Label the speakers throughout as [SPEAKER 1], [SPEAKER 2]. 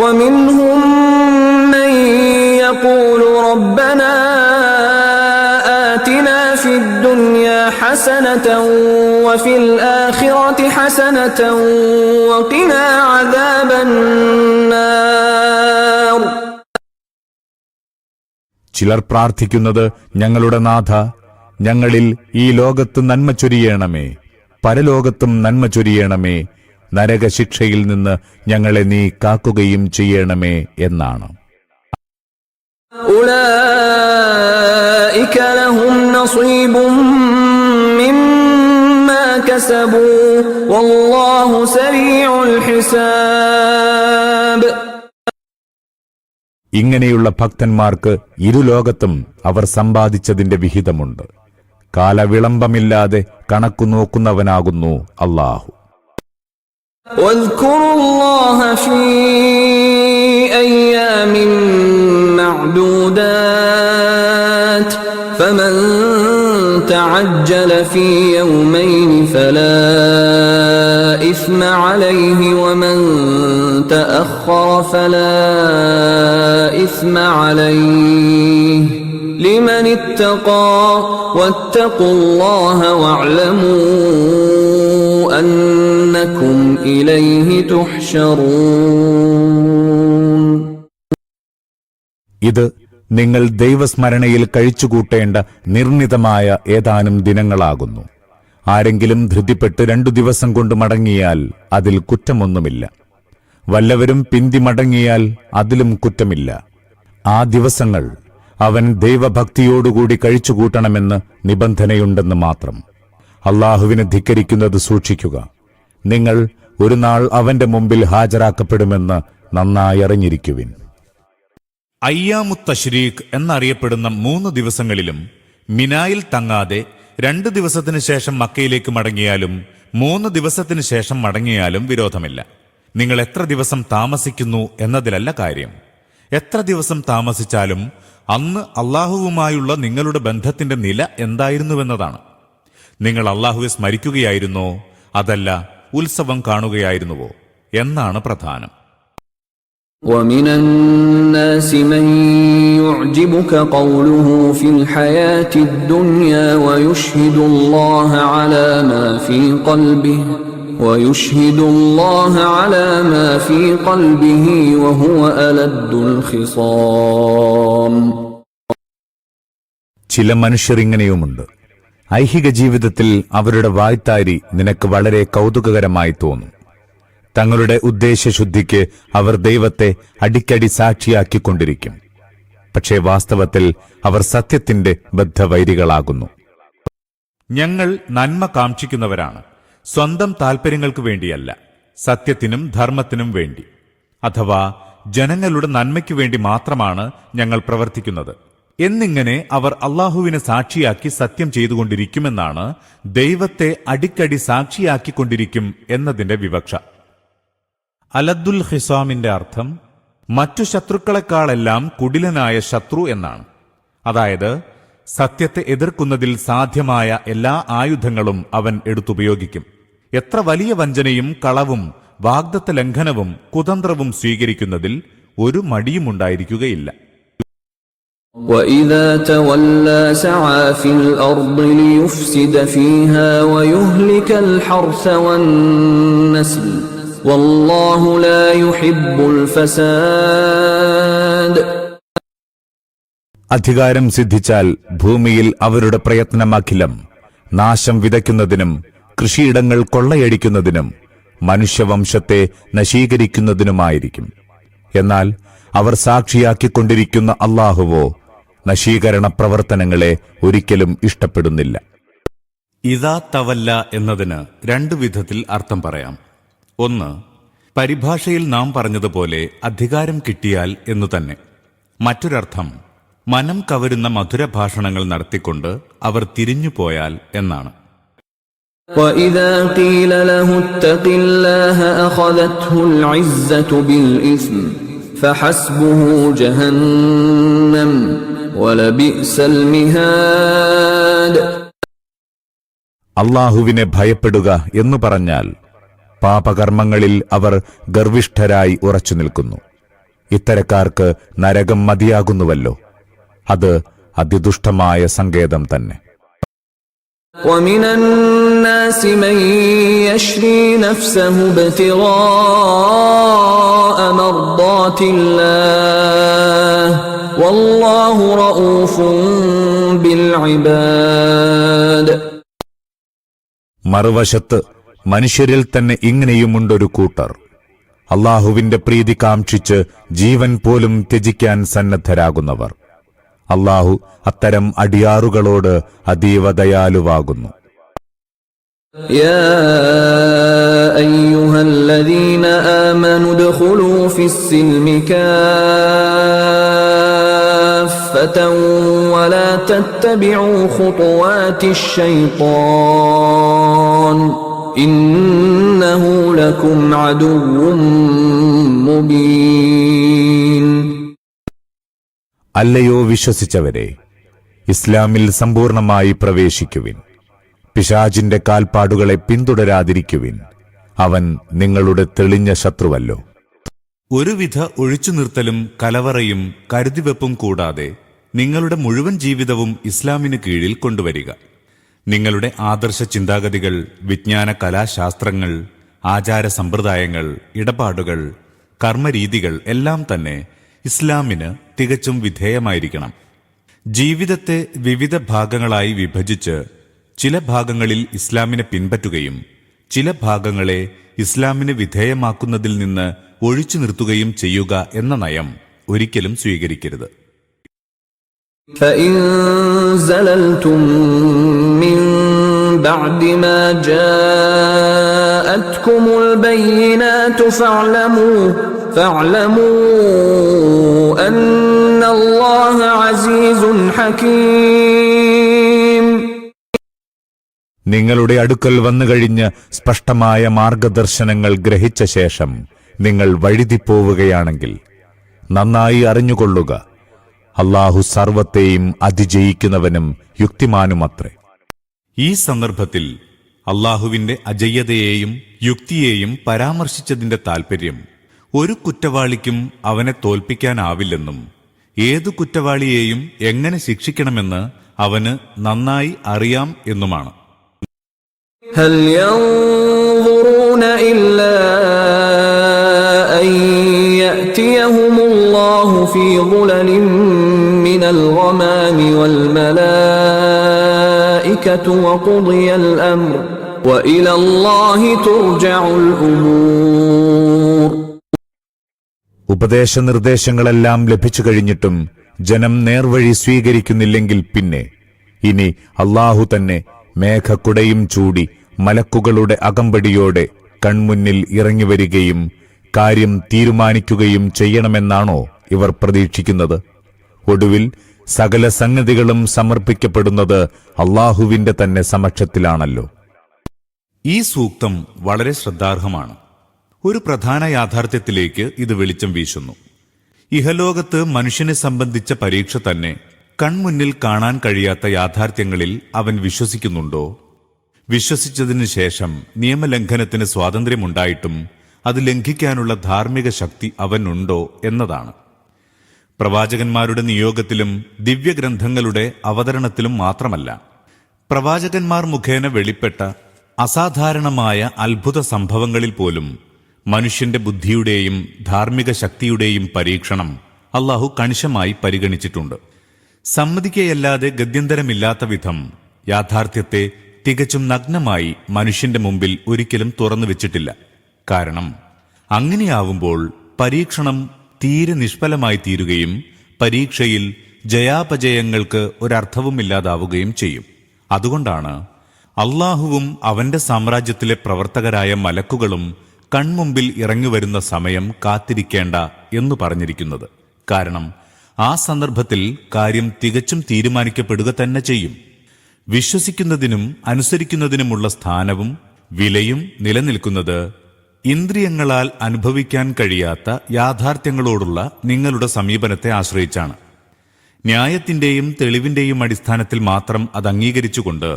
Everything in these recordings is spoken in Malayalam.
[SPEAKER 1] ومنهم من يقول ربنا آتنا في الدنيا حسنة وفي الآخرة حسنة وقنا عذاب النار
[SPEAKER 2] ചിലർ പ്രാർത്ഥിക്കുന്നത് ഞങ്ങളുടെ നാഥ ഞങ്ങളിൽ ഈ ലോകത്ത് നന്മ ചൊരിയണമേ പരലോകത്തും നന്മ ചൊരിയണമേ നരകശിക്ഷയിൽ നിന്ന് ഞങ്ങളെ നീ കാക്കുകയും ചെയ്യണമേ എന്നാണ് ഇങ്ങനെയുള്ള ഭക്തന്മാർക്ക് ഇരുലോകത്തും അവർ സമ്പാദിച്ചതിന്റെ വിഹിതമുണ്ട് കാലവിളംബമില്ലാതെ കണക്കു നോക്കുന്നവനാകുന്നു അള്ളാഹു
[SPEAKER 1] واذكروا الله في أيام معدودات فمن تعجل في يومين فلا إثم عليه ومن تأخر فلا إثم عليه لمن اتقى واتقوا الله واعلموا أن إنكم إليه تحشرون
[SPEAKER 2] ഇത് നിങ്ങൾ ദൈവസ്മരണയിൽ കഴിച്ചുകൂട്ടേണ്ട നിർണിതമായ ഏതാനും ദിനങ്ങളാകുന്നു ആരെങ്കിലും ധൃതിപ്പെട്ട് രണ്ടു ദിവസം കൊണ്ട് മടങ്ങിയാൽ അതിൽ കുറ്റമൊന്നുമില്ല വല്ലവരും പിന്തി മടങ്ങിയാൽ അതിലും കുറ്റമില്ല ആ ദിവസങ്ങൾ അവൻ ദൈവഭക്തിയോടുകൂടി കഴിച്ചുകൂട്ടണമെന്ന് നിബന്ധനയുണ്ടെന്ന് മാത്രം അള്ളാഹുവിനെ ധിക്കരിക്കുന്നത് സൂക്ഷിക്കുക നിങ്ങൾ ഒരു നാൾ അവന്റെ മുമ്പിൽ ഹാജരാക്കപ്പെടുമെന്ന് നന്നായി അറിഞ്ഞിരിക്കുവിൻ
[SPEAKER 3] അയ്യാമുത്തശ്രീഖ് എന്നറിയപ്പെടുന്ന മൂന്ന് ദിവസങ്ങളിലും മിനായിൽ തങ്ങാതെ രണ്ട് ദിവസത്തിനു ശേഷം മക്കയിലേക്ക് മടങ്ങിയാലും മൂന്ന് ദിവസത്തിനു ശേഷം മടങ്ങിയാലും വിരോധമില്ല നിങ്ങൾ എത്ര ദിവസം താമസിക്കുന്നു എന്നതിലല്ല കാര്യം എത്ര ദിവസം താമസിച്ചാലും അന്ന് അള്ളാഹുവുമായുള്ള നിങ്ങളുടെ ബന്ധത്തിന്റെ നില എന്തായിരുന്നുവെന്നതാണ് നിങ്ങൾ അള്ളാഹുവെ സ്മരിക്കുകയായിരുന്നോ അതല്ല ഉത്സവം കാണുകയായിരുന്നുവോ എന്നാണ് പ്രധാനം
[SPEAKER 1] ومن الناس من يعجبك قوله في الحياة الدنيا ويشهد الله على ما في قلبه ويشهد الله على ما في قلبه وهو ألد الخصام
[SPEAKER 2] ചില മനുഷ്യർ ഇങ്ങനെയുമുണ്ട് ഐഹിക ജീവിതത്തിൽ അവരുടെ വായ്ത്താരി നിനക്ക് വളരെ കൗതുകകരമായി തോന്നും തങ്ങളുടെ ഉദ്ദേശശുദ്ധിക്ക് അവർ ദൈവത്തെ അടിക്കടി സാക്ഷിയാക്കിക്കൊണ്ടിരിക്കും പക്ഷേ വാസ്തവത്തിൽ അവർ സത്യത്തിന്റെ ബദ്ധവൈരികളാകുന്നു
[SPEAKER 3] ഞങ്ങൾ നന്മ കാക്ഷിക്കുന്നവരാണ് സ്വന്തം താൽപര്യങ്ങൾക്ക് വേണ്ടിയല്ല സത്യത്തിനും ധർമ്മത്തിനും വേണ്ടി അഥവാ ജനങ്ങളുടെ നന്മയ്ക്കു വേണ്ടി മാത്രമാണ് ഞങ്ങൾ പ്രവർത്തിക്കുന്നത് എന്നിങ്ങനെ അവർ അള്ളാഹുവിനെ സാക്ഷിയാക്കി സത്യം ചെയ്തുകൊണ്ടിരിക്കുമെന്നാണ് ദൈവത്തെ അടിക്കടി സാക്ഷിയാക്കിക്കൊണ്ടിരിക്കും എന്നതിന്റെ വിവക്ഷ അലദ്ദുൽ ഹിസാമിന്റെ അർത്ഥം മറ്റു ശത്രുക്കളെക്കാളെല്ലാം കുടിലനായ ശത്രു എന്നാണ് അതായത് സത്യത്തെ എതിർക്കുന്നതിൽ സാധ്യമായ എല്ലാ ആയുധങ്ങളും അവൻ എടുത്തുപയോഗിക്കും എത്ര വലിയ വഞ്ചനയും കളവും വാഗ്ദത്ത ലംഘനവും കുതന്ത്രവും സ്വീകരിക്കുന്നതിൽ ഒരു മടിയുമുണ്ടായിരിക്കുകയില്ല
[SPEAKER 1] وإذا تولى سعى في الأرض ليفسد فيها ويهلك الحرث والنسل والله لا يحب الفساد
[SPEAKER 2] അധികാരം സിദ്ധിച്ചാൽ ഭൂമിയിൽ അവരുടെ പ്രയത്നമാക്കിലം നാശം വിതയ്ക്കുന്നതിനും കൃഷിയിടങ്ങൾ കൊള്ളയടിക്കുന്നതിനും മനുഷ്യവംശത്തെ നശീകരിക്കുന്നതിനുമായിരിക്കും എന്നാൽ അവർ സാക്ഷിയാക്കിക്കൊണ്ടിരിക്കുന്ന അള്ളാഹുവോ നശീകരണ പ്രവർത്തനങ്ങളെ ഒരിക്കലും ഇഷ്ടപ്പെടുന്നില്ല
[SPEAKER 3] ഇതാ തവല്ല എന്നതിന് രണ്ടു വിധത്തിൽ അർത്ഥം പറയാം ഒന്ന് പരിഭാഷയിൽ നാം പറഞ്ഞതുപോലെ അധികാരം കിട്ടിയാൽ എന്നു തന്നെ മറ്റൊരർത്ഥം മനം കവരുന്ന മധുര ഭാഷണങ്ങൾ നടത്തിക്കൊണ്ട് അവർ തിരിഞ്ഞുപോയാൽ എന്നാണ്
[SPEAKER 1] وإذا
[SPEAKER 2] അള്ളാഹുവിനെ ഭയപ്പെടുക എന്നു പറഞ്ഞാൽ പാപകർമ്മങ്ങളിൽ അവർ ഗർവിഷ്ഠരായി ഉറച്ചു നിൽക്കുന്നു ഇത്തരക്കാർക്ക് നരകം മതിയാകുന്നുവല്ലോ അത് അതിദുഷ്ടമായ സങ്കേതം തന്നെ
[SPEAKER 1] ومن والله رؤوف بالعباد
[SPEAKER 2] മറുവശത്ത് മനുഷ്യരിൽ തന്നെ ഇങ്ങനെയുമുണ്ടൊരു കൂട്ടർ അള്ളാഹുവിന്റെ പ്രീതി കാക്ഷിച്ച് ജീവൻ പോലും ത്യജിക്കാൻ സന്നദ്ധരാകുന്നവർ അള്ളാഹു അത്തരം അടിയാറുകളോട് അതീവ ദയാലുവാകുന്നു
[SPEAKER 1] ും كَافَّةً وَلَا تَتَّبِعُوا خُطُوَاتِ الشَّيْطَانِ إِنَّهُ لَكُمْ عدو مُبِينٌ
[SPEAKER 2] അല്ലയോ വിശ്വസിച്ചവരെ ഇസ്ലാമിൽ സമ്പൂർണമായി പ്രവേശിക്കുവിൻ പിശാജിന്റെ കാൽപ്പാടുകളെ പിന്തുടരാതിരിക്കുവിൻ അവൻ നിങ്ങളുടെ തെളിഞ്ഞ ശത്രുവല്ലോ
[SPEAKER 3] ഒരുവിധ നിർത്തലും കലവറയും കരുതിവെപ്പും കൂടാതെ നിങ്ങളുടെ മുഴുവൻ ജീവിതവും ഇസ്ലാമിന് കീഴിൽ കൊണ്ടുവരിക നിങ്ങളുടെ ആദർശ ചിന്താഗതികൾ വിജ്ഞാന കലാശാസ്ത്രങ്ങൾ ആചാര സമ്പ്രദായങ്ങൾ ഇടപാടുകൾ കർമ്മരീതികൾ എല്ലാം തന്നെ ഇസ്ലാമിന് തികച്ചും വിധേയമായിരിക്കണം ജീവിതത്തെ വിവിധ ഭാഗങ്ങളായി വിഭജിച്ച് ചില ഭാഗങ്ങളിൽ ഇസ്ലാമിനെ പിൻപറ്റുകയും ചില ഭാഗങ്ങളെ ഇസ്ലാമിന് വിധേയമാക്കുന്നതിൽ നിന്ന് ഒഴിച്ചു നിർത്തുകയും ചെയ്യുക എന്ന നയം ഒരിക്കലും സ്വീകരിക്കരുത്
[SPEAKER 2] നിങ്ങളുടെ അടുക്കൽ വന്നുകഴിഞ്ഞ് സ്പഷ്ടമായ മാർഗദർശനങ്ങൾ ഗ്രഹിച്ച ശേഷം നിങ്ങൾ വഴുതിപ്പോവുകയാണെങ്കിൽ നന്നായി അറിഞ്ഞുകൊള്ളുക അള്ളാഹു സർവത്തെയും അതിജയിക്കുന്നവനും യുക്തിമാനുമത്രേ
[SPEAKER 3] ഈ സന്ദർഭത്തിൽ അള്ളാഹുവിന്റെ അജയ്യതയെയും യുക്തിയെയും പരാമർശിച്ചതിന്റെ താൽപ്പര്യം ഒരു കുറ്റവാളിക്കും അവനെ തോൽപ്പിക്കാനാവില്ലെന്നും ഏതു കുറ്റവാളിയെയും എങ്ങനെ ശിക്ഷിക്കണമെന്ന് അവന് നന്നായി അറിയാം എന്നുമാണ്
[SPEAKER 1] ഹൽ ഇല്ല في ظلل من الغمام والملائكة وقضي الأمر وإلى الله ترجع الأمور
[SPEAKER 2] ഉപദേശ നിർദ്ദേശങ്ങളെല്ലാം ലഭിച്ചു കഴിഞ്ഞിട്ടും ജനം നേർവഴി സ്വീകരിക്കുന്നില്ലെങ്കിൽ പിന്നെ ഇനി അള്ളാഹു തന്നെ മേഘക്കുടയും ചൂടി മലക്കുകളുടെ അകമ്പടിയോടെ കൺമുന്നിൽ ഇറങ്ങിവരികയും കാര്യം തീരുമാനിക്കുകയും ചെയ്യണമെന്നാണോ ഇവർ പ്രതീക്ഷിക്കുന്നത് ഒടുവിൽ സകല സംഗതികളും സമർപ്പിക്കപ്പെടുന്നത് അള്ളാഹുവിന്റെ തന്നെ സമക്ഷത്തിലാണല്ലോ
[SPEAKER 3] ഈ സൂക്തം വളരെ ശ്രദ്ധാർഹമാണ് ഒരു പ്രധാന യാഥാർത്ഥ്യത്തിലേക്ക് ഇത് വെളിച്ചം വീശുന്നു ഇഹലോകത്ത് മനുഷ്യനെ സംബന്ധിച്ച പരീക്ഷ തന്നെ കൺമുന്നിൽ കാണാൻ കഴിയാത്ത യാഥാർത്ഥ്യങ്ങളിൽ അവൻ വിശ്വസിക്കുന്നുണ്ടോ വിശ്വസിച്ചതിനു ശേഷം നിയമലംഘനത്തിന് സ്വാതന്ത്ര്യമുണ്ടായിട്ടും അത് ലംഘിക്കാനുള്ള ധാർമ്മിക ശക്തി അവനുണ്ടോ എന്നതാണ് പ്രവാചകന്മാരുടെ നിയോഗത്തിലും ദിവ്യഗ്രന്ഥങ്ങളുടെ അവതരണത്തിലും മാത്രമല്ല പ്രവാചകന്മാർ മുഖേന വെളിപ്പെട്ട അസാധാരണമായ അത്ഭുത സംഭവങ്ങളിൽ പോലും മനുഷ്യന്റെ ബുദ്ധിയുടെയും ധാർമ്മിക ശക്തിയുടെയും പരീക്ഷണം അള്ളാഹു കണിശമായി പരിഗണിച്ചിട്ടുണ്ട് സമ്മതിക്കയല്ലാതെ ഗത്യന്തരമില്ലാത്ത വിധം യാഥാർത്ഥ്യത്തെ തികച്ചും നഗ്നമായി മനുഷ്യന്റെ മുമ്പിൽ ഒരിക്കലും തുറന്നു വെച്ചിട്ടില്ല കാരണം അങ്ങനെയാവുമ്പോൾ പരീക്ഷണം തീരെ നിഷ്ഫലമായി തീരുകയും പരീക്ഷയിൽ ജയാപജയങ്ങൾക്ക് ഇല്ലാതാവുകയും ചെയ്യും അതുകൊണ്ടാണ് അള്ളാഹുവും അവന്റെ സാമ്രാജ്യത്തിലെ പ്രവർത്തകരായ മലക്കുകളും കൺമുമ്പിൽ ഇറങ്ങിവരുന്ന സമയം കാത്തിരിക്കേണ്ട എന്ന് പറഞ്ഞിരിക്കുന്നത് കാരണം ആ സന്ദർഭത്തിൽ കാര്യം തികച്ചും തീരുമാനിക്കപ്പെടുക തന്നെ ചെയ്യും വിശ്വസിക്കുന്നതിനും അനുസരിക്കുന്നതിനുമുള്ള സ്ഥാനവും വിലയും നിലനിൽക്കുന്നത് ഇന്ദ്രിയങ്ങളാൽ അനുഭവിക്കാൻ കഴിയാത്ത യാഥാർത്ഥ്യങ്ങളോടുള്ള നിങ്ങളുടെ സമീപനത്തെ ആശ്രയിച്ചാണ് ന്യായത്തിൻ്റെയും തെളിവിന്റെയും അടിസ്ഥാനത്തിൽ മാത്രം അത് അംഗീകരിച്ചുകൊണ്ട്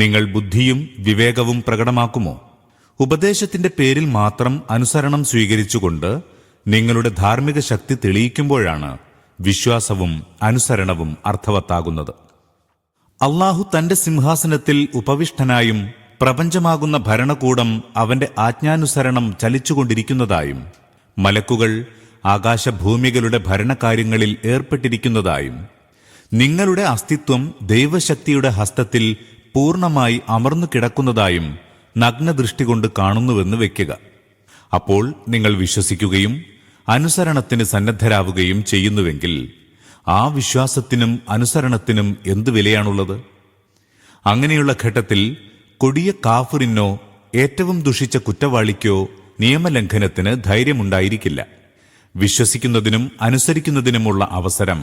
[SPEAKER 3] നിങ്ങൾ ബുദ്ധിയും വിവേകവും പ്രകടമാക്കുമോ ഉപദേശത്തിന്റെ പേരിൽ മാത്രം അനുസരണം സ്വീകരിച്ചുകൊണ്ട് നിങ്ങളുടെ ധാർമ്മിക ശക്തി തെളിയിക്കുമ്പോഴാണ് വിശ്വാസവും അനുസരണവും അർത്ഥവത്താകുന്നത് അള്ളാഹു തന്റെ സിംഹാസനത്തിൽ ഉപവിഷ്ടനായും പ്രപഞ്ചമാകുന്ന ഭരണകൂടം അവന്റെ ആജ്ഞാനുസരണം ചലിച്ചുകൊണ്ടിരിക്കുന്നതായും മലക്കുകൾ ആകാശഭൂമികളുടെ ഭരണകാര്യങ്ങളിൽ ഏർപ്പെട്ടിരിക്കുന്നതായും നിങ്ങളുടെ അസ്തിത്വം ദൈവശക്തിയുടെ ഹസ്തത്തിൽ പൂർണ്ണമായി അമർന്നു കിടക്കുന്നതായും നഗ്നദൃഷ്ടി കൊണ്ട് കാണുന്നുവെന്ന് വെക്കുക അപ്പോൾ നിങ്ങൾ വിശ്വസിക്കുകയും അനുസരണത്തിന് സന്നദ്ധരാവുകയും ചെയ്യുന്നുവെങ്കിൽ ആ വിശ്വാസത്തിനും അനുസരണത്തിനും എന്തു വിലയാണുള്ളത് അങ്ങനെയുള്ള ഘട്ടത്തിൽ കൊടിയ കാഫുറിനോ ഏറ്റവും ദുഷിച്ച കുറ്റവാളിക്കോ നിയമലംഘനത്തിന് ധൈര്യമുണ്ടായിരിക്കില്ല വിശ്വസിക്കുന്നതിനും അനുസരിക്കുന്നതിനുമുള്ള അവസരം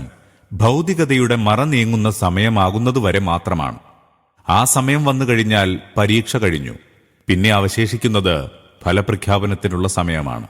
[SPEAKER 3] ഭൗതികതയുടെ മറ നീങ്ങുന്ന സമയമാകുന്നതുവരെ മാത്രമാണ് ആ സമയം വന്നു കഴിഞ്ഞാൽ പരീക്ഷ കഴിഞ്ഞു പിന്നെ അവശേഷിക്കുന്നത് ഫലപ്രഖ്യാപനത്തിനുള്ള സമയമാണ്